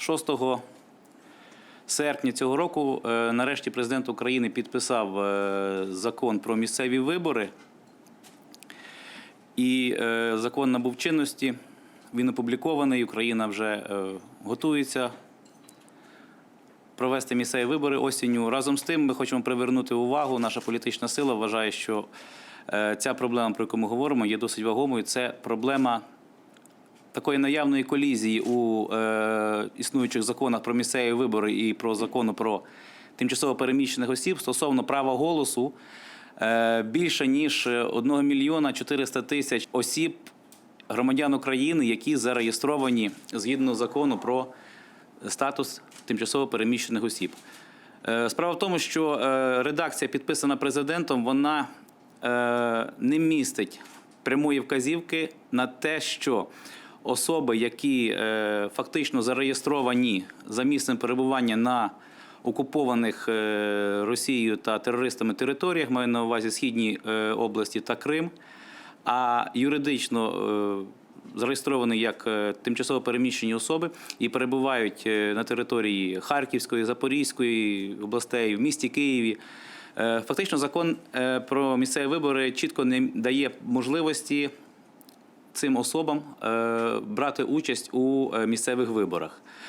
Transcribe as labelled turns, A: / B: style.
A: 6 серпня цього року е, нарешті президент України підписав е, закон про місцеві вибори. І е, закон набув чинності. Він опублікований. Україна вже готується провести місцеві вибори осінню. Разом з тим, ми хочемо привернути увагу. Наша політична сила вважає, що ця проблема, про яку ми говоримо, є досить вагомою. Це проблема такої наявної колізії у е, існуючих законах про місцеві вибори і про закону про тимчасово переміщених осіб стосовно права голосу е, більше ніж 1 мільйона 400 тисяч осіб, громадян України, які зареєстровані згідно закону про статус тимчасово переміщених осіб. Е, Справа в тому, що е, редакція, підписана президентом, вона е, не містить прямої вказівки на те, що особи, які е, фактично зареєстровані за місцем перебування на окупованих е, Росією та терористами територіях, маю на увазі Східні е, області та Крим, а юридично зареєстровані як тимчасово переміщені особи і перебувають на території Харківської, Запорізької областей, в місті Києві. Фактично, закон про місцеві вибори чітко не дає можливості цим особам е, брати участь у е, місцевих виборах.